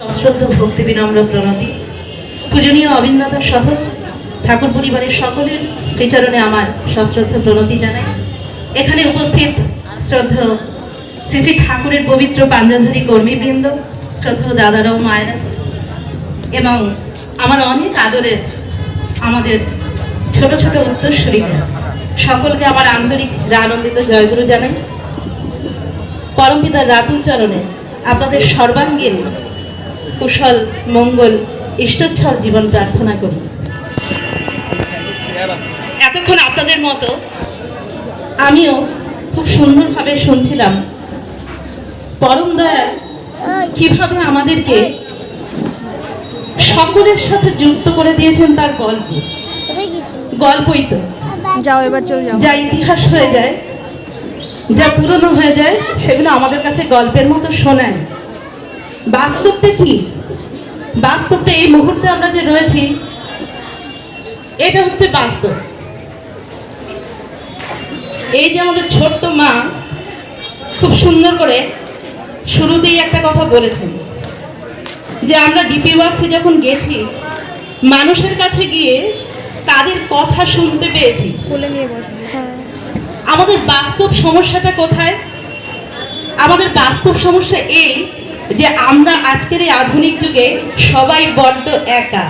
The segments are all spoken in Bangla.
সশ্রদ্ধ ভক্তি বিনম্র প্রণতি। পূজনীয় সহ ঠাকুর পরিবারের সকলের আমার সশ্রদ্ধ প্রণতি জানাই। এখানে উপস্থিত শ্রদ্ধ শ্রী ঠাকুরের পবিত্র পাঞ্জাধারী কর্মীবৃন্দ, শ্রদ্ধ দাদারাও, মায়েরা, এবং আমার অনেক আদরের আমাদের ছোট ছোট উত্তরসূরিরা। সকলকে আমার আন্তরিক আনন্দিত জয়গুরু জানাই। পরমপিতার রাতুল চরণে আপনাদের সর্বাঙ্গীন কুশল মঙ্গল ইষ্টচ্ছল জীবন প্রার্থনা করি। এতক্ষণ আপনাদের মতো আমিও খুব সুন্দরভাবে শুনছিলাম পরম দয়াল কীভাবে আমাদেরকে সকলের সাথে যুক্ত করে দিয়েছেন তার গল্প। গল্পই তো। যাও এবার চলে যাও। যা ইতিহাস হয়ে যায় যা পুরনো হয়ে যায় সেগুলো আমাদের কাছে গল্পের মতো শোনায়। বাস্তবটা কি? বাস্তবটা এই মুহূর্তে আমরা যে রয়েছি এটা হচ্ছে বাস্তব। এই যে আমাদের ছোট্ট মা খুব সুন্দর করে শুরুতেই একটা কথা বলেছেন যে আমরা ডিপি ওয়ার্কসে যখন গেছি মানুষের কাছে গিয়ে তাদের কথা শুনতে পেয়েছি। হ্যাঁ। আমাদের বাস্তব সমস্যাটা কোথায়? আমাদের বাস্তব সমস্যা এই যে আমরা আজকের এই আধুনিক যুগে সবাই বড্ড একা।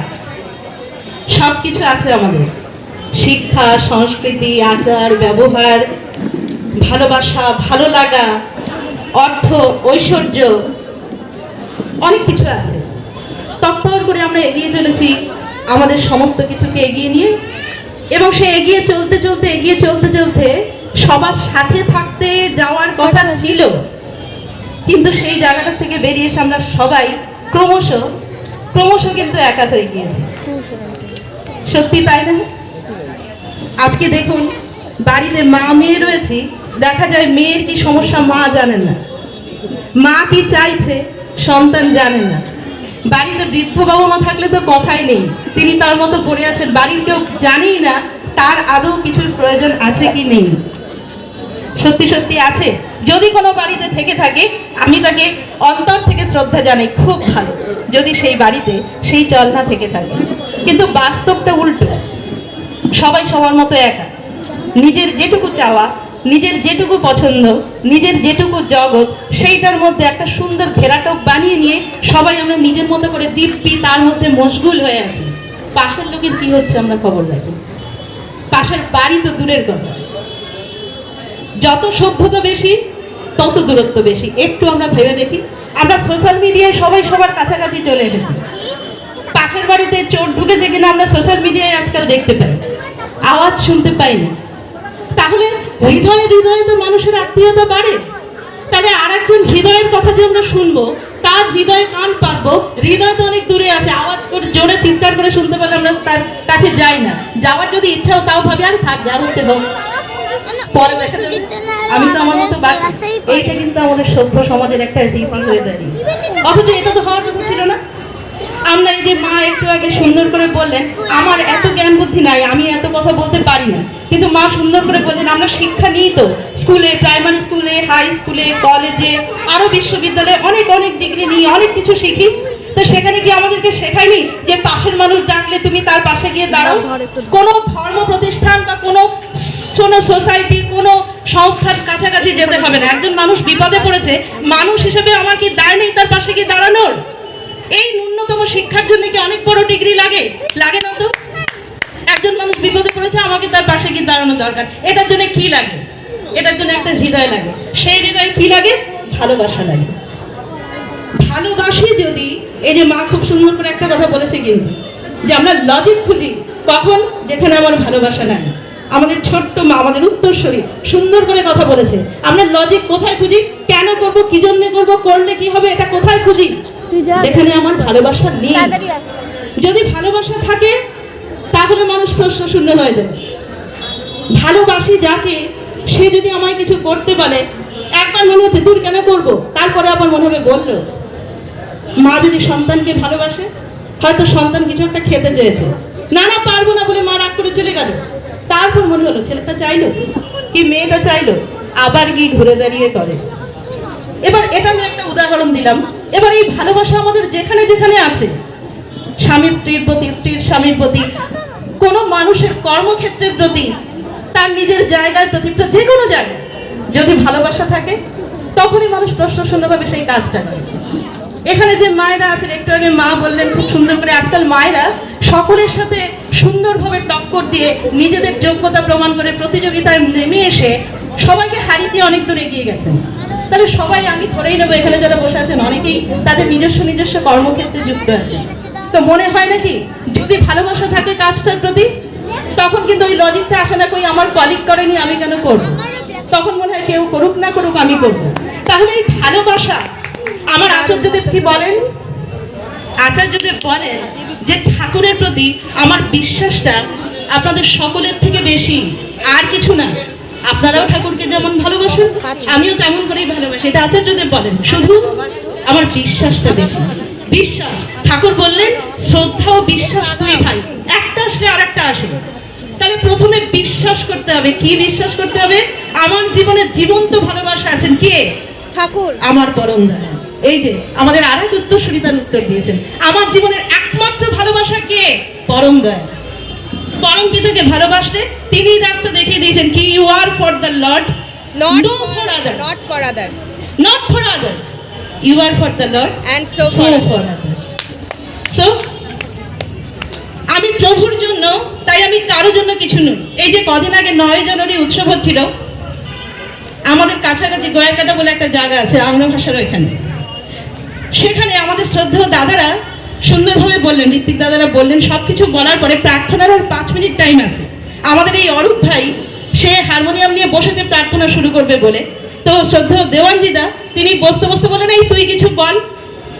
সব কিছু আছে আমাদের। শিক্ষা, সংস্কৃতি, আচার, ব্যবহার, ভালোবাসা, ভালো লাগা, অর্থ, ঐশ্বর্য, অনেক কিছু আছে। তৎপর করে আমরা এগিয়ে চলেছি আমাদের সমস্ত কিছুকে এগিয়ে নিয়ে এবং সে এগিয়ে চলতে চলতে, এগিয়ে চলতে চলতে সবার সাথে থাকতে যাওয়ার কথা ছিল। কিন্তু সেই জায়গাটা থেকে বেরিয়ে এসে আমরা সবাই ক্রমশ ক্রমশ কিন্তু একা হয়ে গিয়েছি। সত্যি তাই না? আজকে দেখুন, বাড়িতে মা মেয়ে রয়েছি, দেখা যায় মেয়ের কি সমস্যা মা জানেন না। মা কি চাইছে, সন্তান জানেন না। বাড়িতে বৃদ্ধ বাবা মা থাকলে তো কথাই নেই। তিনি তার মতো পড়ে আছেন, বাড়ির কেউ জানেই না তার আদৌ কিছুর প্রয়োজন আছে কি নেই। সত্যি সত্যি আছে? যদি কোনো বাড়িতে থেকে থাকে, আমি তাকে অন্তর থেকে শ্রদ্ধা জানাই, খুব ভালো। যদি সেই বাড়িতে সেই চল না থেকে থাকে। কিন্তু বাস্তবটা উল্টো। সবাই সবার মতো একা। নিজের যেটুকু চাওয়া, নিজের যেটুকু পছন্দ, নিজের যেটুকু জগৎ, সেইটার মধ্যে একটা সুন্দর ঘেরাটক বানিয়ে নিয়ে সবাই আমরা নিজের মতো করে দিব্যি, তার মধ্যে মশগুল হয়ে আছি। পাশের লোকের কি হচ্ছে আমরা খবর রাখি? পাশের বাড়ি তো দূরের কথা। যত সভ্যতা বেশি, তত দূরত্ব বেশি। একটু আমরা ভেবে দেখি। আমরা সোশ্যাল মিডিয়ায় সবাই সবার কাছাকাছি চলে এসেছি। পাশের বাড়িতে চোর ঢুকেছে কিনা আমরা সোশ্যাল মিডিয়ায় আজকাল দেখতে পাই। আওয়াজ শুনতে পাই না। তাহলে হৃদয়ে হৃদয়ে তো মানুষের আত্মীয়তা বাড়ে। তাহলে আর একজন হৃদয়ের কথা যে আমরা শুনব তার হৃদয়ে কান পাতবো হৃদয় তো অনেক দূরে আছে। আওয়াজ করে জোরে চিৎকার করে শুনতে পারলে আমরা তার কাছে যাই না। যাওয়ার যদি ইচ্ছাও তাও ভাবি, আর থাক, যা হতে হোক। পরে দেখা আমি তো আমার মতো এইটা কিন্তু আমাদের সভ্য সমাজের একটা রীতি হয়ে দাঁড়িয়ে। অথচ এটা তো হওয়ার কথা ছিল না। আমরা এই যে মা একটু আগে সুন্দর করে বললেন আমার এত জ্ঞান বুদ্ধি নাই আমি এত কথা বলতে পারি না। কিন্তু মা সুন্দর করে বললেন আমরা শিক্ষা নিই তো। স্কুলে প্রাইমারি স্কুলে হাই স্কুলে কলেজে আরও বিশ্ববিদ্যালয়ে অনেক অনেক ডিগ্রি নিই অনেক কিছু শিখি। তো সেখানে কি আমাদেরকে শেখায়নি যে পাশের মানুষ ডাকলে তুমি তার পাশে গিয়ে দাঁড়াও। কোনো ধর্ম প্রতিষ্ঠান বা কোনো কোনো সোসাইটি কোনো সংস্থার কাছাকাছি যেতে হবে না। একজন মানুষ বিপদে পড়েছে, মানুষ হিসেবে আমার কি দায় নেই? তার পাশে গিয়ে দাঁড়ানোর? এই ন্যূনতম শিক্ষার জন্য কি অনেক বড় ডিগ্রি লাগে। লাগে না তো? একজন মানুষ বিপদে পড়েছে, আমাকে তার পাশে গিয়ে দাঁড়ানো দরকার? এটার জন্য কি লাগে? এটার জন্য একটা হৃদয় লাগে। সেই হৃদয়ে কি লাগে? ভালোবাসা লাগে। ভালোবাসি যদি, এই যে মা খুব সুন্দর করে একটা কথা বলেছে কিন্তু, যে আমরা লজিক খুঁজি, কখন? যেখানে আমার ভালোবাসা নাই। আমাদের ছোট্ট মা আমাদের উত্তরস্বরী সুন্দর করে কথা বলেছে। আমরা লজিক কোথায় খুঁজি? কেন করব? কি জন্য করব? করলে কি হবে? এটা কোথায় খুঁজি? যেখানে আমার ভালোবাসা নেই। যদি ভালোবাসা থাকে তাহলে মানুষ প্রশ্ন শূন্য হয়ে যাবে ভালোবাসি যাকে সে যদি আমায় কিছু করতে বলে একবার মনে হচ্ছে দূর কেন করব? তারপরে আবার মনে হবে বলল। মা যদি সন্তানকে ভালোবাসে হয়তো সন্তান কিছু একটা খেতে চেয়েছে। না না পারব না বলে মা রাগ করে চলে গেল। তারপর মনে হলো, ছেলেটা চাইলো কি, মেয়েটা চাইলো, আবার গিয়ে ঘুরে দাঁড়িয়ে করে। এবার এটা আমি একটা উদাহরণ দিলাম। এবার এই ভালোবাসা আমাদের যেখানে যেখানে আছে, স্বামী স্ত্রীর প্রতি, স্ত্রীর স্বামীর প্রতি, কোনো মানুষের কর্মক্ষেত্রের প্রতি, তার নিজের জায়গার প্রতি যে কোনো জায়গায় যদি ভালোবাসা থাকে, তখনই মানুষ প্রশ্নশূন্যভাবে সেই কাজটা করে। এখানে যে মায়েরা আছেন, একটু আগে মা বললেন খুব সুন্দর করে, আজকাল মায়েরা সকলের সাথে সুন্দরভাবে টক্কর দিয়ে নিজেদের যোগ্যতা প্রমাণ করে প্রতিযোগিতায় নেমে এসে সবাইকে হারিয়ে দিয়ে অনেক দূর এগিয়ে গেছেন। তাহলে সবাই আমি ধরেই নেব, এখানে যারা বসে আছেন, অনেকেই তাদের নিজস্ব নিজস্ব কর্মক্ষেত্রে যুক্ত আছে। তো মনে হয় নাকি, যদি ভালোবাসা থাকে কাজটার প্রতি, তখন কিন্তু ওই লজিকটা আসে না, কই আমার কলিগ করেনি, আমি কেন করব? তখন মনে হয় কেউ করুক না করুক, আমি করব। তাহলে এই ভালোবাসা আমার আচার্যদেব কি বলেন? আচার্যদেব বলেন যে ঠাকুরের প্রতি আমার বিশ্বাসটা আপনাদের সকলের থেকে বেশি আর কিছু না। আপনারাও ঠাকুরকে যেমন ভালোবাসেন আমিও তেমন করেই ভালোবাসি। এটা আচার্যদেব বলেন। শুধু আমার বিশ্বাসটা বেশি। বিশ্বাস। ঠাকুর বললেন শ্রদ্ধা ও বিশ্বাস দুই ভাই একটা আসলে আর একটা আসে। তাহলে প্রথমে বিশ্বাস করতে হবে। কি বিশ্বাস করতে হবে? আমার জীবনে জীবন্ত ভালোবাসা আছেন কে? ঠাকুর। আমার পরম দয়াল। এই যে আমাদের আর এক উত্তরসূরি তার উত্তর দিয়েছেন। আমার জীবনের একমাত্র ভালোবাসা কে? পরম দয়াল। পরম পিতাকে ভালোবাসলে তিনি রাস্তা দেখিয়ে দিয়েছেন কি you are for the lord not No for, for others. not for others. Not for others you are for the lord and so so for for others. Others আমি প্রভুর জন্য তাই আমি কারোর জন্য কিছু নই। এই যে কদিন আগে নয় জানুয়ারি উৎসব হচ্ছিল আমাদের কাছাকাছি গয়াকাটা বলে একটা জায়গা আছে আংলা ভাষার ওইখানে সেখানে আমাদের শ্রদ্ধেয় দাদারা সুন্দরভাবে বললেন, ঋত্বিক দাদারা বললেন সব কিছু বলার পরে প্রার্থনার আর পাঁচ মিনিট টাইম আছে। আমাদের এই অরূপ ভাই, সে হারমোনিয়াম নিয়ে বসেছে, প্রার্থনা শুরু করবে বলে। তো শ্রদ্ধেয় দেওয়ানজিদা, তিনি বসতে বসতে বলেন এই তুই কিছু বল।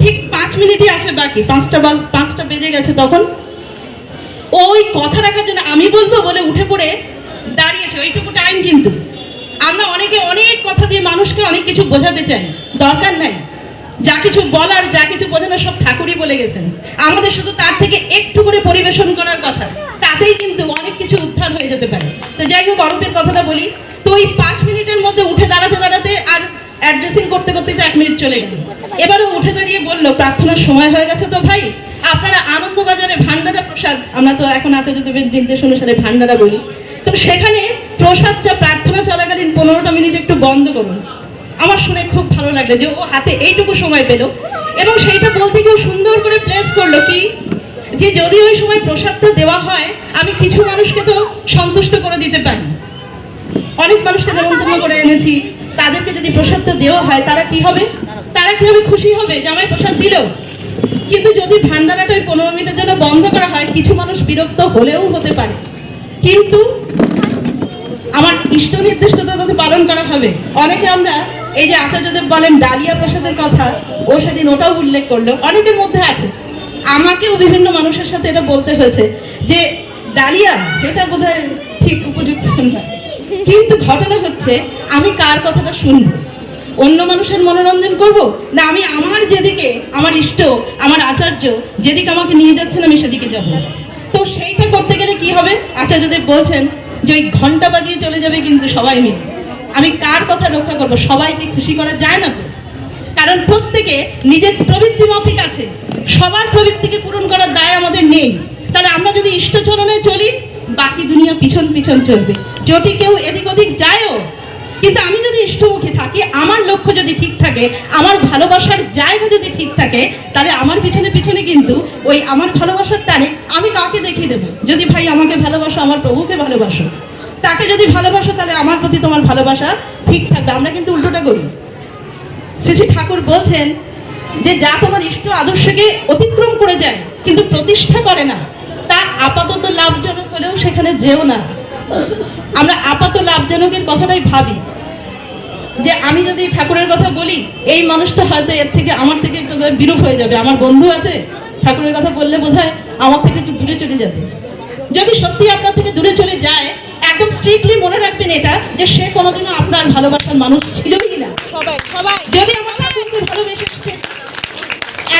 ঠিক পাঁচ মিনিটই আছে বাকি, পাঁচটা বাজ, পাঁচটা বেজে গেছে তখন। ওই কথা রাখার জন্য আমি বলব বলে উঠে পড়ে দাঁড়িয়েছে, ওইটুকু টাইম কিন্তু। আমরা অনেকে অনেক কথা দিয়ে মানুষকে অনেক কিছু বোঝাতে চাই, দরকার নাই। যা কিছু বলার, যা কিছু বোঝানোর সব ঠাকুরই বলে গেছেন। আমাদের শুধু তার থেকে একটু করে পরিবেশন করার কথা। তাতেই কিন্তু অনেক কিছু উদ্ধার হয়ে যেতে পারে। তো যাই হোক, অরূপের কথাটা বলি। তো ওই পাঁচ মিনিটের মধ্যে উঠে দাঁড়াতে দাঁড়াতে আর অ্যাড্রেসিং করতে করতে তো এক মিনিট চলে গেল। এবারও উঠে দাঁড়িয়ে বলল, প্রার্থনার সময় হয়ে গেছে তো ভাই। আপনারা আনন্দবাজারে ভান্ডারা প্রসাদ, আমরা তো এখন আচার্যদেবের নির্দেশ অনুসারে ভান্ডারা বলি। তো সেখানে প্রসাদটা প্রার্থনা চলাকালীন পনেরোটা মিনিট একটু বন্ধ করুন। আমার শুনে খুব ভালো লাগল যে ও হাতে এইটুকু সময় পেল। এবং সেইটা বলতে কেউ সুন্দর করে প্লেস করল কি, যে যদি ওই সময় প্রসাদটা দেওয়া হয়, আমি কিছু মানুষকে তো সন্তুষ্ট করে দিতে পারি। অনেক মানুষকে নেমন্তন্ন করে এনেছি, তাদেরকে যদি প্রসাদটা দেওয়া হয়, তারা কি হবে? তারা কি হবে? খুশি হবে? যে আমায় প্রসাদ দিল। কিন্তু যদি ভান্ডারাটা ওই পনেরো মিনিটের জন্য বন্ধ করা হয়, কিছু মানুষ বিরক্ত হলেও হতে পারে। কিন্তু আমার ইষ্ট নির্দিষ্টতা পালন করা হবে। অনেকে আমরা এই যে আচার্যদেব বলেন, ডালিয়া প্রসাদের কথা, ও সেদিন ওটাও উল্লেখ করল। অনেকের মধ্যে আছে। আমাকেও বিভিন্ন মানুষের সাথে এটা বলতে হয়েছে যে, ডালিয়া, এটা বোধহয় ঠিক উপযুক্ত না কিন্তু ঘটনা হচ্ছে, আমি কার কথাটা শুনব? অন্য মানুষের মনোরঞ্জন করব? না, আমি আমার যেদিকে, আমার ইষ্ট, আমার আচার্য, যেদিকে আমাকে নিয়ে যাচ্ছেন, আমি সেদিকে যাব। তো সেইটা করতে গেলে কি হবে? আচার্যদেব বলছেন যে, ওই ঘণ্টা বাজিয়ে চলে যাবে কিন্তু সবাই মিলে। আমি কার কথা রক্ষা করব? সবাইকে খুশি করা যায় না তো? কারণ প্রত্যেকে নিজের প্রবৃত্তি মাফিক আছে। সবার প্রবৃত্তিকে পূরণ করার দায় আমাদের নেই। তাহলে আমরা যদি ইষ্টচরণে চলি, বাকি দুনিয়া পিছন পিছন চলবে। যদি কেউ এদিক ওদিক যায়ও, কিন্তু আমি যদি ইষ্টমুখী থাকি, আমার লক্ষ্য যদি ঠিক থাকে, আমার ভালোবাসার জায়গা যদি ঠিক থাকে, তাহলে আমার পিছনে পিছনে কিন্তু ওই আমার ভালোবাসার টানে আমি কাকে দেখিয়ে দেবো? যদি ভাই আমাকে ভালোবাসো, আমার প্রভুকে ভালোবাসো। তাকে যদি ভালোবাসো, তাহলে আমার প্রতি তোমার ভালোবাসা ঠিক থাকবে। আমরা কিন্তু উল্টোটা করি। শ্রী শ্রী ঠাকুর বলছেন যে, যা তোমার ইষ্ট আদর্শকে অতিক্রম করে যায়, কিন্তু প্রতিষ্ঠা করে না, তা আপাতত লাভজনক হলেও সেখানে যেও না। আমরা আপাত লাভজনকের কথাটাই ভাবি। যে, আমি যদি ঠাকুরের কথা বলি, এই মানুষটা হয়তো এর থেকে, আমার থেকে একটু বিরূপ হয়ে যাবে। আমার বন্ধু আছে, ঠাকুরের কথা বললে বোধহয় আমার থেকে একটু দূরে চলে যাবে। যদি সত্যি আপনার থেকে দূরে চলে যায় একদম স্ট্রিক্টলি মনে রাখবেন এটা যে সে কোনোদিনও আপনার ভালোবাসার মানুষ ছিলই না। সবাই সবাই। যদি আমার ঠাকুরকে ভালোবেসে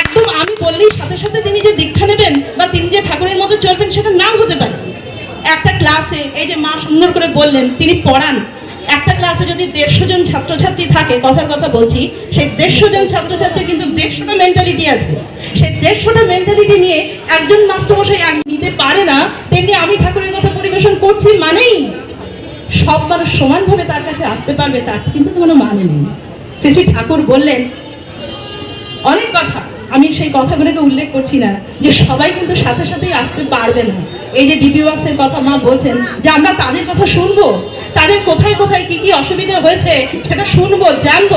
একদম আমি বললেই সাথে সাথে তিনি যে দীক্ষা নেবেন বা তিনি যে ঠাকুরের মতো চলবেন সেটা নাও হতে পারে। একটা ক্লাসে এই যে মা সুন্দর করে বললেন তিনি পড়ান। একটা ক্লাসে যদি দেড়শো জন ছাত্রছাত্রী থাকে কথার কথা বলছি সেই দেড়শো জন ছাত্রছাত্রী কিন্তু দেড়শোটা মেন্টালিটি আছে। সেই দেড়শোটা মেন্টালিটি নিয়ে একজন মাস্টারমশাই নিতে পারে না, তেমনি আমি ঠাকুরের কথা পরিবেশন করছি মানেই সব মানুষ সমানভাবে তার কাছে আসতে পারবে, তার কিন্তু কোনো মানে নেই। শ্রী ঠাকুর বললেন, অনেক কথা, আমি সেই কথাগুলোকে উল্লেখ করছি না, যে সবাই কিন্তু সাথে সাথেই আসতে পারবে না। এই যে ডিপি ওয়ার্কসের কথা মা বলছেন, যে আমরা তাদের কথা শুনব? তাদের কোথায় কোথায় কি কি অসুবিধা হয়েছে, সেটা শুনব, জানব।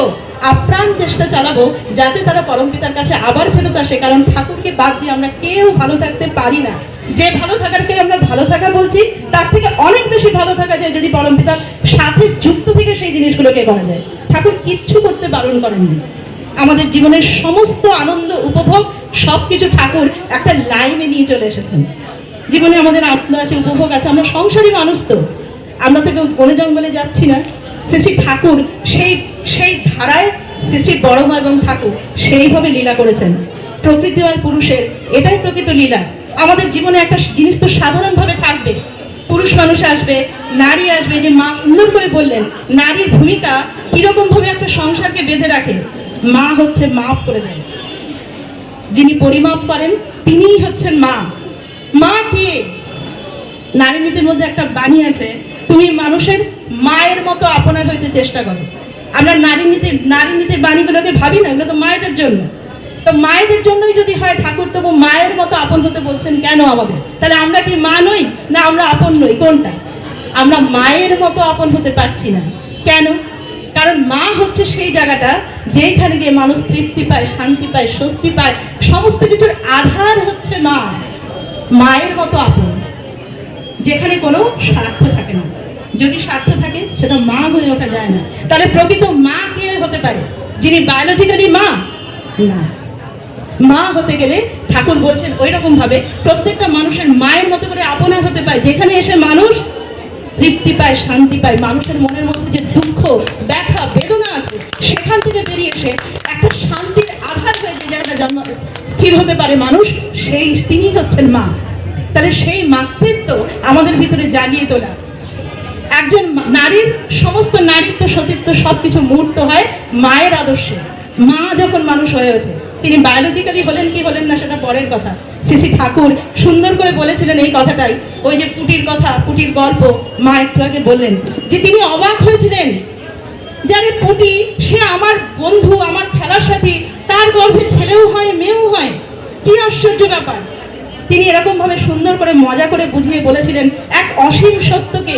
আপ্রাণ চেষ্টা চালাবো যাতে তারা পরম পিতার কাছে আবার ফেরত আসে, কারণ ঠাকুরকে বাদ দিয়ে আমরা কেউ ভালো থাকতে পারি না। যে ভালো থাকারকে আমরা ভালো থাকা বলছি, তার থেকে অনেক বেশি ভালো থাকা যায় যদি পরম পিতার সাথে যুক্ত থেকে সেই জিনিসগুলোকে করা যায়। ঠাকুর কিচ্ছু করতে বারণ করেননি। আমাদের জীবনের সমস্ত আনন্দ, উপভোগ, সবকিছু ঠাকুর একটা লাইনে নিয়ে চলে এসেছেন। জীবনে আমাদের আনন্দ আছে, উপভোগ আছে, আমরা সংসারী মানুষ তো। আমরা তো কেউ বনে জঙ্গলে যাচ্ছি না। শ্রী ঠাকুর সেই সেই ধারায় শ্রী শ্রী বড়মা এবং ঠাকুর সেইভাবে লীলা করেছেন। প্রকৃতি আর পুরুষের, এটাই প্রকৃত লীলা। আমাদের জীবনে একটা জিনিস তো সাধারণভাবে থাকবে। পুরুষ মানুষ আসবে, নারী আসবে যে মা সুন্দর করে বললেন, নারীর ভূমিকা কীরকম ভাবে একটা সংসারকে বেঁধে রাখে, মা হচ্ছে মাপ করে দেন। যিনি পরিমাপ করেন, তিনিই হচ্ছেন মা। মা কে? নারী নীতির মধ্যে একটা বাণী আছে, তুমি মানুষের মায়ের মতো আপনার হইতে চেষ্টা করো। আমরা নারী নীতির নারী নীতির বাণীগুলোকে ভাবি না, এগুলো তো মায়েদের জন্য। তো মায়েদের জন্যই যদি হয় ঠাকুর, তবু মায়ের মতো আপন হতে বলছেন কেন আমাদের? তাহলে আমরা কি মা নই, না আমরা আপন নই? কোনটা? আমরা মায়ের মতো আপন হতে পারছি না। কেন? কারণ মা হচ্ছে সেই জায়গাটা যেখানে গিয়ে মানুষ তৃপ্তি পায়, শান্তি পায়, স্বস্তি পায়। সমস্ত কিছুর আধার হচ্ছে মা। মায়ের মতো আপন। যেখানে কোনো স্বার্থ থাকে না। যদি স্বার্থ থাকে, সেটা মা হয়ে ওঠা যায় না। তাহলে প্রকৃত মা কে হতে পারে? যিনি বায়োলজিক্যালি মা? মা হতে গেলে ঠাকুর বলছেন ওই রকম ভাবে প্রত্যেকটা মানুষের মায়ের মতো করে আপনার হতে পারে। যেখানে এসে মানুষ তৃপ্তি পায়, শান্তি পায়, মানুষের মনের মধ্যে যে দুঃখ, ব্যথা, বেদনা আছে, সেখান থেকে বেরিয়ে এসে একটা শান্তির আধার হয়ে যে জায়গাটা জন্ম স্থির হতে পারে মানুষ, সেই তিনি হচ্ছেন মা। তাহলে সেই মাতৃত্ব আমাদের ভিতরে জাগিয়ে তোলা। একজন নারীর, সমস্ত নারীত্ব, সতীত্ব সবকিছু মুহূর্ত হয় মায়ের আদর্শে। মা যখন মানুষ হয়ে ওঠে, তিনি বায়োলজিক্যালি হলেন কি হলেন না সেটা পরের কথা। শ্রী ঠাকুর সুন্দর করে বলেছিলেন এই কথাটাই। ওই যে পুটির কথা, পুটির গল্প, মা একটু আগে বললেন যে তিনি অবাক হয়েছিলেন যারে পুটি, সে আমার বন্ধু, আমার খেলার সাথী, তার গর্ভে ছেলেও হয়, মেয়েও হয়। কি আশ্চর্য ব্যাপার। তিনি এরকম ভাবে সুন্দর করে মজা করে বুঝিয়ে বলেছিলেন, এক অসীম সত্যকে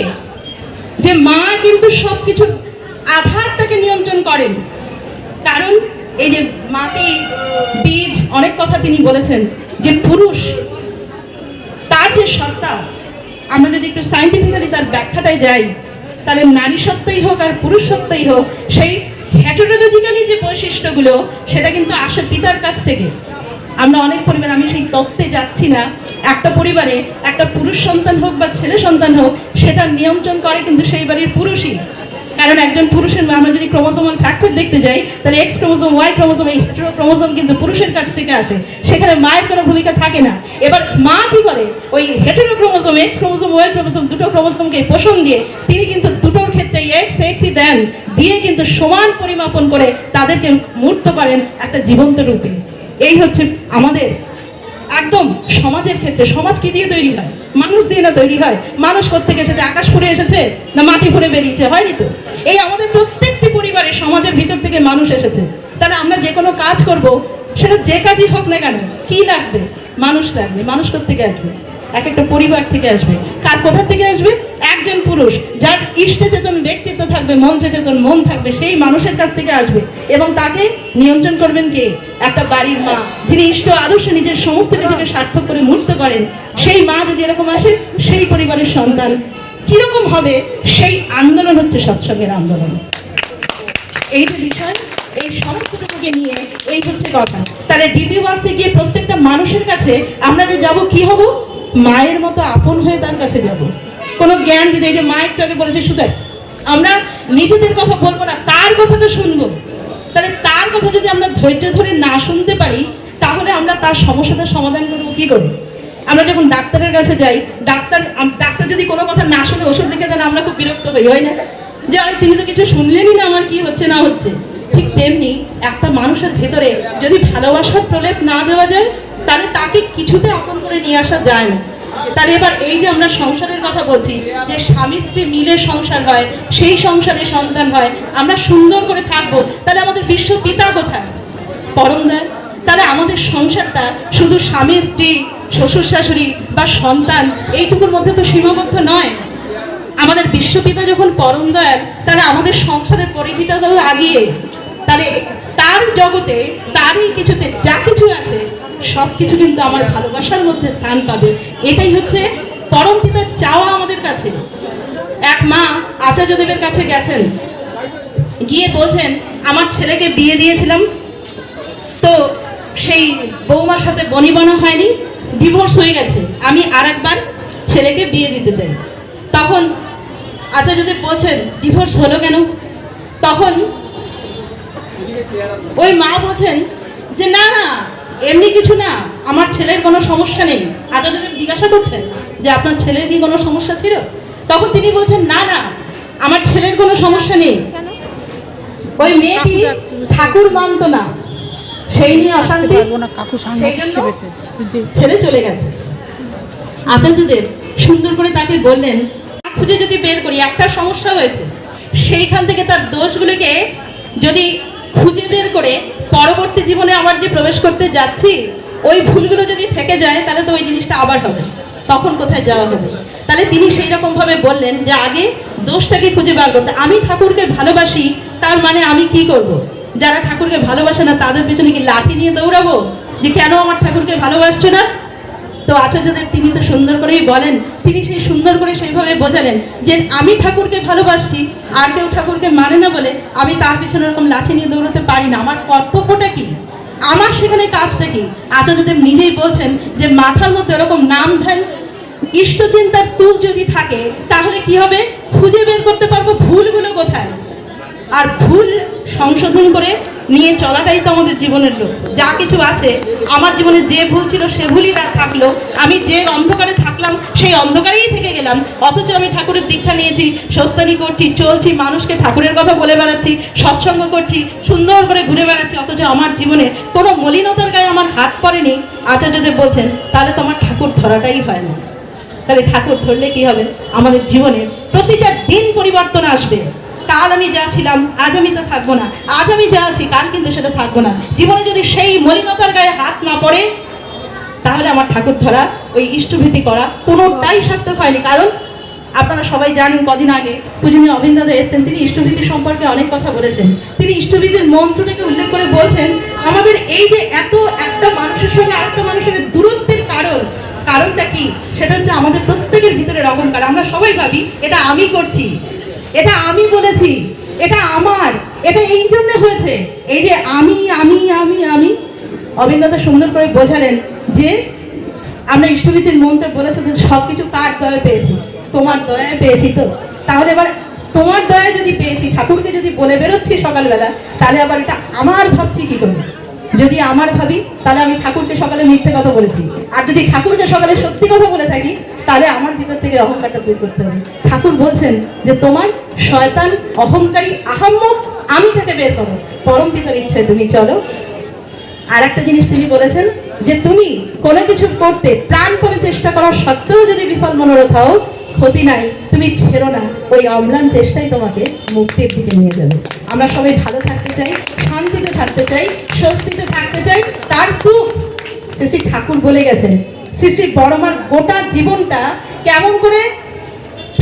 যে মা কিন্তু সবকিছুর আধারটাকে নিয়ন্ত্রণ করেন। কারণ এই যে মাটি, বীজ, অনেক কথা তিনি বলেছেন যে পুরুষ, তার যে সত্তা, আমরা যদি একটু সাইন্টিফিক্যালি তার ব্যাখ্যাটায় যাই, তাহলে নারী সত্তাই হোক আর পুরুষ সত্তাই হোক, সেই হ্যাটোলজিক্যালি যে বৈশিষ্ট্যগুলো, সেটা কিন্তু আসে পিতার কাছ থেকে। আমরা অনেক পরিবার আমি সেই তত্ত্বে যাচ্ছি না একটা পরিবারে একটা পুরুষ সন্তান হোক বা ছেলে সন্তান হোক, সেটা নিয়ন্ত্রণ করে কিন্তু সেই বাড়ির পুরুষই। কারণ একজন পুরুষের আমরা যদি ক্রোমোসোমাল ফ্যাক্টর দেখতে যাই, তাহলে এক্স ক্রোমোসোম ওয়াই ক্রোমোসোম এই হেটেরো ক্রোমোসোম কিন্তু পুরুষের কাছ থেকে আসে। সেখানে মায়ের কোনো ভূমিকা থাকে না। এবার মা কি করে? ওই hetero chromosome X chromosome Y chromosome দুটো ক্রোমোসোমকে পোষণ দিয়ে তিনি কিন্তু দুটোর ক্ষেত্রে এক্স এক্সই দেন দিয়ে কিন্তু সমান পরিমাপন করে তাদেরকে মূর্ত করেন একটা জীবন্ত রূপে। এই হচ্ছে আমাদের একদম সমাজের ক্ষেত্রে সমাজ কি দিয়ে তৈরি হয়? মানুষ দিয়ে না তৈরি হয়? মানুষ থেকে এসেছে? আকাশ ফুরে এসেছে না মাটি ফুরে বেরিয়েছে? হয়নি তো? এই আমাদের প্রত্যেকটি পরিবারে সমাজের ভিতর থেকে মানুষ এসেছে। তাহলে আমরা যে কোনো কাজ করব, সেটা যে কাজই হোক না কেন, কি লাগবে? মানুষ লাগবে। মানুষ করতে আসবে? এক একটা পরিবার থেকে আসবে। কার কোথা থেকে আসবে? একজন পুরুষ। যার ইষ্টে চেতন, ব্যক্তিত্ব থাকবে, মন চেতন, মন থাকবে, সেই মানুষের কাছ থেকে আসবে। এবং তাকে নিয়ন্ত্রণ করবেন কে? একটা বাড়ির মা। যিনি ইষ্ট আদর্শ নিজের সমস্ত কিছুকে সার্থক করে মূর্ত করেন। সেই মা যদি এরকম আসে, সেই পরিবারের সন্তান কীরকম হবে? সেই আন্দোলন হচ্ছে সৎসঙ্গের আন্দোলন। এই যে বিষয়, এই সমস্তটুকুকে নিয়ে এই হচ্ছে কথা। তাহলে ডিপি ওয়ার্কসে গিয়ে প্রত্যেকটা মানুষের কাছে আমরা যে যাব, কি হব? মায়ের মতো আপন হয়ে তার কাছে যাব। কোনো জ্ঞান যদি এই যে মা একটু আগে বলেছে শুধু আমরা নিজেদের কথা বলব না, তার কথাটা শুনব। তাহলে তার কথা যদি আমরা ধৈর্য ধরে না শুনতে পারি, তাহলে আমরা তার সমস্যাটা সমাধান করব কি করব আমরা যখন ডাক্তারের কাছে যাই, ডাক্তার ডাক্তার যদি কোনো কথা না শুনে ওষুধ লিখে দেন, আমরা খুব বিরক্ত হই, হয় না? যে, আরে, তিনি তো কিছু শুনলেনই না আমার কি হচ্ছে, না হচ্ছে। ঠিক তেমনি একটা মানুষের ভেতরে যদি ভালোবাসার প্রলেপ না দেওয়া যায় তাহলে তাকে কিছুতে আপন করে নিয়ে আসা যায় না। তাহলে এবার এই যে আমরা সংসারের কথা বলছি, যে স্বামী স্ত্রী মিলে সংসার হয়, সেই সংসারে সন্তান হয়, আমরা সুন্দর করে থাকব, তাহলে আমাদের বিশ্ব পিতা কোথায়? পরম দয়াল তাহলে আমাদের সংসারটা শুধু স্বামী স্ত্রী, শ্বশুর শাশুড়ি বা সন্তান, এইটুকুর মধ্যে তো সীমাবদ্ধ নয়। আমাদের বিশ্বপিতা যখন পরম দয়াল, তাহলে আমাদের সংসারের পরিধিটা তো আগিয়ে। তাহলে তার জগতে তারই কিছুতে যা কিছু আছে সব কিছু কিন্তু আমার ভালোবাসার মধ্যে স্থান পাবে। এটাই হচ্ছে পরম পিতার চাওয়া আমাদের কাছে। এক মা আচার্যদেবের কাছে গেছেন। গিয়ে বলছেন, আমার ছেলেকে বিয়ে দিয়েছিলাম। তো সেই বৌমার সাথে বনিবনা হয়নি ডিভোর্স হয়ে গেছে। আমি আর একবার ছেলেকে বিয়ে দিতে চাই। তখন যদি বলছেন ডিভোর্স হলো কেন? তখন ওই মা বলছেন যে, না না এমনি কিছু না আমার ছেলের কোনো সমস্যা নেই। আচ্ছা যদি জিজ্ঞাসা করছেন যে আপনার ছেলের কি কোনো সমস্যা ছিল তখন তিনি বলছেন না না আমার ছেলের কোনো সমস্যা নেই। ওই মেয়েটি ঠাকুর মানত না। সেই নিয়ে অশান্তি? ছেড়ে চলে গেছে। আচার্যদেব সুন্দর করে তাকে বললেন খুঁজে যদি বের করি একটা সমস্যা হয়েছে। সেইখান থেকে তার দোষগুলোকে যদি খুঁজে বের করে পরবর্তী জীবনে আমার যে প্রবেশ করতে যাচ্ছি, ওই ভুলগুলো যদি থেকে যায়, তাহলে তো ওই জিনিসটা আবার হবে। তখন কোথায় যাওয়া হবে? তাহলে তিনি সেই রকম ভাবে বললেন যে, আগে দোষটাকে খুঁজে বার করতে। আমি ঠাকুরকে ভালোবাসি, তার মানে আমি কি করব। যারা ঠাকুরকে ভালোবাসে না, তাদের পেছনে কি লাঠি নিয়ে দৌড়াবো? যে কেন আমার ঠাকুরকে ভালোবাসছো না? তো আচার্যদেব তিনি তো সুন্দর করেই বলেন, তিনি সেই সুন্দর করে সেইভাবে বোঝালেন যে আমি ঠাকুরকে ভালোবাসছি, আর কেউ ঠাকুরকে মানে না বলে আমি তার পিছনে এরকম লাঠি নিয়ে দৌড়াতে পারি না। আমার কর্তব্যটা কি? আমার সেখানে কাজটা কি? আচার্যদেব নিজেই বলছেন যে মাথার মধ্যে এরকম নাম ধ্যান ইষ্টচিন্তার তুল যদি থাকে, তাহলে কি হবে? খুঁজে বের করতে পারব ভুলগুলো কোথায়? আর ভুল সংশোধন করে নিয়ে চলাটাই তো আমাদের জীবনের লক্ষ্য যা কিছু আছে, আমার জীবনে যে ভুল ছিল সে ভুলই থাকল। আমি যে অন্ধকারে থাকলাম, সেই অন্ধকারেই থেকে গেলাম। অথচ আমি ঠাকুরের দীক্ষা নিয়েছি সস্তানি করছি, চলছি, মানুষকে ঠাকুরের কথা বলে বেড়াচ্ছি, সৎসঙ্গ করছি, সুন্দর করে ঘুরে বেড়াচ্ছি। অথচ আমার জীবনে কোনো মলিনতার গায়ে আমার হাত পড়েনি। আচার্যদেব বলছেন, তাহলে তো আমার ঠাকুর ধরাটাই হয় না। তাহলে ঠাকুর ধরলে কি হবে? আমাদের জীবনের প্রতিটা দিন পরিবর্তন আসবে। কাল আমি যা ছিলাম, আজ আমি তো থাকব না। আজ আমি যা আছি, কাল কিন্তু সেটা থাকব না। জীবনে যদি সেই মলিনতার গায়ে হাত না পড়ে, তাহলে আমার ঠাকুর ধরা, ওই ইষ্টভীতি করা কোনোটাই সার্থক হয়নি। কারণ আপনারা সবাই জানেন, কদিন আগে পূজনীয় অবিন্দ দাদা এসেছেন। তিনি ইষ্টভীতি সম্পর্কে অনেক কথা বলেছেন। তিনি ইষ্টভীতির মন্ত্রটাকে উল্লেখ করে বলছেন, আমাদের এই যে এত একটা মানুষের সঙ্গে আরেকটা মানুষের দূরত্বের কারণ, কারণটা কি? সেটা হচ্ছে আমাদের প্রত্যেকের ভিতরে অহংকার। আমরা সবাই ভাবি, এটা আমি করছি। এটা আমি বলেছি, এটা আমার, এটা এই জন্য হয়েছে। এই যে আমি আমি আমি আমি অবিন্দতা সুন্দর করে বোঝালেন যে আমরা ইষ্টভীতির মন্ত্র বলেছে যে সব কিছু কার দয়া পেয়েছি? তোমার দয়ায় পেয়েছি তো? তাহলে এবার তোমার দয়া যদি পেয়েছি, ঠাকুরকে যদি বলে বেরোচ্ছি সকালবেলা, তাহলে আবার এটা আমার ভাবছি কি করে? যদি আমার ভাবি, তাহলে আমি ঠাকুরকে সকালে মিথ্যে কথা বলেছি। আর যদি ঠাকুরকে সকালে সত্যি কথা বলে থাকি তাহলে আমার ভিতর থেকে অহংকারটা দূর করতে হবে। ঠাকুর বলছেন যে, তোমার শয়তান অহংকারী আহাম্মক, আমি থেকে বের করো পরম পিতার ইচ্ছায় তুমি চলো। আর একটা জিনিস তিনি বলেছেন যে, তুমি কোনো কিছু করতে প্রাণপণে চেষ্টা করার সত্ত্বেও যদি বিফল মনোরথ হও, ক্ষতি নাই। তুমি ছেড়ো না। ওই অম্লান চেষ্টাই তোমাকে মুক্তির দিকে নিয়ে যাবে। আমরা সবাই ভালো থাকতে চাই, শান্তিতে থাকতে চাই, স্বস্তিতে থাকতে চাই, তার খুব। শ্রী ঠাকুর বলে গেছেন শ্রী বড়মার গোটা জীবনটা কেমন করে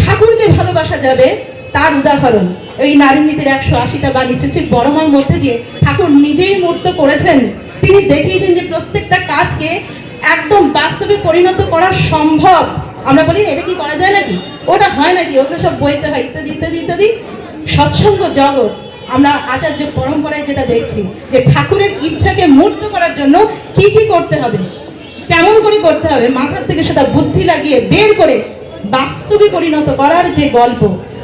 ঠাকুরকে ভালোবাসা যাবে তার উদাহরণ। এই নারী নীতির একশো আশিটা বাণী শ্রী বড়মার মধ্যে দিয়ে ঠাকুর নিজেই মূর্ত করেছেন। তিনি দেখিয়েছেন যে প্রত্যেকটা কাজকে একদম বাস্তবে পরিণত করা সম্ভব। আমরা বলি, এটা কি করা যায় নাকি? ওটা হয় নাকি? ওগুলো সব বইতে হয়, ইত্যাদি ইত্যাদি ইত্যাদি। সৎসঙ্গ জগৎ, আমরা আচার্য পরম্পরায় যেটা দেখছি, যে ঠাকুরের ইচ্ছাকে মূর্ত করার জন্য কি কি করতে হবে? কেমন করে করতে হবে, মাথার থেকে সেটা বুদ্ধি লাগিয়ে বের করে বাস্তবে পরিণত করার যে গল্প,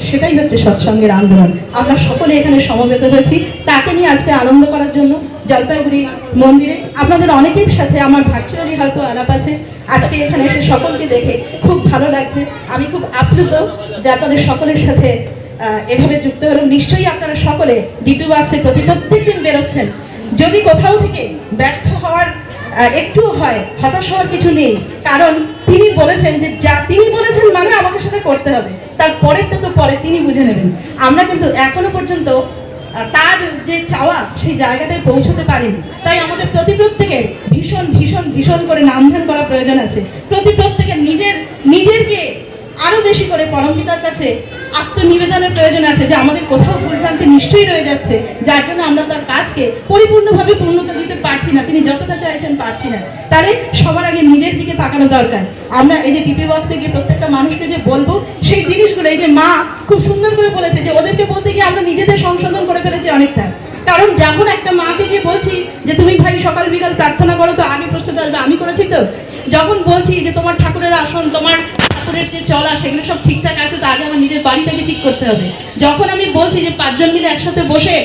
সেটাই হচ্ছে সৎসঙ্গের আন্দোলন। আমরা সকলে এখানে সমবেত হয়েছি। তাকে নিয়ে আজকে আনন্দ করার জন্য জলপাইগুড়ি মন্দিরে। আপনাদের অনেকের সাথে আমার ভার্চুয়ালি হয়তো আলাপ আছে। আজকে এখানে এসে সকলকে দেখে খুব ভালো লাগছে। আমি খুব আপ্লুত যে আপনাদের সকলের সাথে এভাবে যুক্ত হলেন নিশ্চয়ই আপনারা সকলে ডিপি ওয়ার্কসের প্রতি প্রত্যেক দিন বেরোচ্ছেন। যদি কোথাও থেকে ব্যর্থ হওয়ার একটু হয়, হতাশ হওয়ার কিছু নেই। কারণ তিনি বলেছেন যে, যা তিনি বলেছেন মানে আমাকে সেটা করতে হবে। তার পরেরটা তো পরে তিনি বুঝে নেবেন। আমরা কিন্তু এখনও পর্যন্ত তার যে চাওয়া, সেই জায়গাটায় পৌঁছতে পারেনি। তাই আমাদের প্রতি প্রত্যেকের ভীষণ ভীষণ ভীষণ করে নামধান করা প্রয়োজন আছে। প্রতি প্রত্যেকের নিজের, নিজেরকে আরও বেশি করে পরমপিতার কাছে আত্মনিবেদনের প্রয়োজন আছে যে আমাদের কোথাও ভুলভ্রান্তি নিশ্চয়ই রয়ে যাচ্ছে, যার জন্য আমরা তার কাজকে পরিপূর্ণভাবে পূর্ণতা দিতে পারছি না। তিনি যতটা চাইছেন পারছি না। তাহলে সবার আগে নিজের দিকে তাকানো দরকার। আমরা এই যে ডিপি বক্সে গিয়ে প্রত্যেকটা মানুষকে যে বলব, সেই জিনিসগুলো, এই যে মা খুব সুন্দর করে বলেছে যে ওদেরকে বলতে গিয়ে আমরা নিজেদের সংশোধন করে ফেলেছি অনেকটা। কারণ যখন একটা মাকে গিয়ে বলছি যে, তুমি ভাই সকাল বিকাল প্রার্থনা করো তো, আগে প্রশ্নটা আসবে আমি করেছি তো? যখন বলছি যে, তোমার ঠাকুরের আসন, তোমার ঠাকুরের যে চলা, সেগুলো সব ঠিকঠাক আছে, তো আগে আমার নিজের বাড়িটাকে ঠিক করতে হবে। যখন আমি বলছি যে পাঁচজন মিলে একসাথে বসে,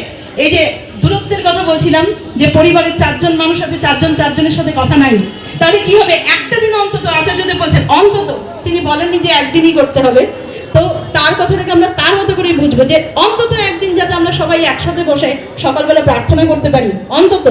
এই যে দূরত্বের কথা বলছিলাম, যে পরিবারের চারজন মানুষ আছে, চারজন চারজনের সাথে কথা নাই, তাহলে কি হবে? একটা দিন অন্তত আচার্যদেব বলছেন, অন্তত, তিনি বলেননি যে একদিনই করতে হবে। তো তার কথাটাকে আমরা তার মতো করেই বুঝব যে অন্তত একদিন যাতে আমরা সবাই একসাথে বসে সকালবেলা প্রার্থনা করতে পারি। অন্তত।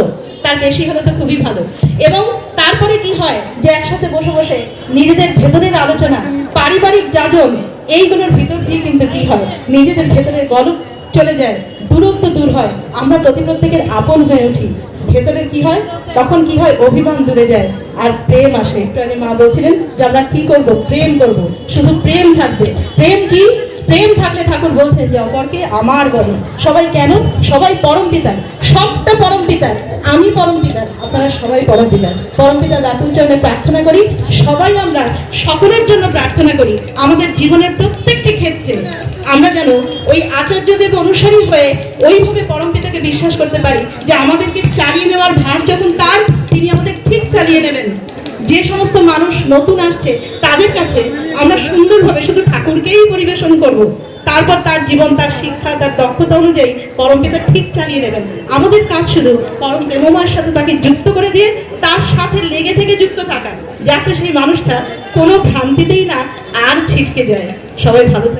তার বেশি হলে তো খুবই ভালো। এবং তারপরে কি হয় যে একসাথে বসে বসে নিজেদের ভেতরের আলোচনা, পারিবারিক যাজন, এইগুলোর ভিতর দিয়ে কিন্তু কি হয়? নিজেদের ভেতরের গলক চলে যায়, দূরত্ব দূর হয়। আমরা প্রতি প্রত্যেকের আপন হয়ে উঠি। ভেতরের কি হয়? তখন কি হয়? অভিমান দূরে যায় আর প্রেম আসে। একটু আগে মা বলছিলেন যে আমরা কি করব? প্রেম করব। শুধু প্রেম থাকবে। প্রেম কি? প্রেম থাকলে ঠাকুর বলছেন যে, অপরকে আমার বলে। সবাই কেন? সবাই পরম পিতার। সবটা পরম পিতার। আমি পরম পিতার। আপনারা সবাই পরম পিতার। পরম পিতার রাতুল চরণে প্রার্থনা করি। সবাই আমরা সকলের জন্য প্রার্থনা করি। আমাদের জীবনের প্রত্যেকটি ক্ষেত্রে আমরা যেন ওই আচার্যদেব অনুসারী হয়ে ওইভাবে পরম পিতাকে বিশ্বাস করতে পারি যে আমাদেরকে চালিয়ে নেওয়ার ভার যখন তার, তিনি আমাদের ঠিক চালিয়ে নেবেন। যে সমস্ত মানুষ নতুন আসছে, তাদের কাছে আমরা সুন্দরভাবে শুধু ঠাকুরকেই পরিবেশন করব। তারপর তার জীবন, তার শিক্ষা, তার দক্ষতা অনুযায়ী পরমপিতা ঠিক চালিয়ে নেবেন। আমাদের কাজ শুধু পরম প্রেমমার সাথে তাকে যুক্ত করে দিয়ে তার সাথে লেগে থেকে যুক্ত থাকা, যাতে সেই মানুষটা কোনো ভ্রান্তিতেই না আর ছিটকে যায়। সবাই ভালো।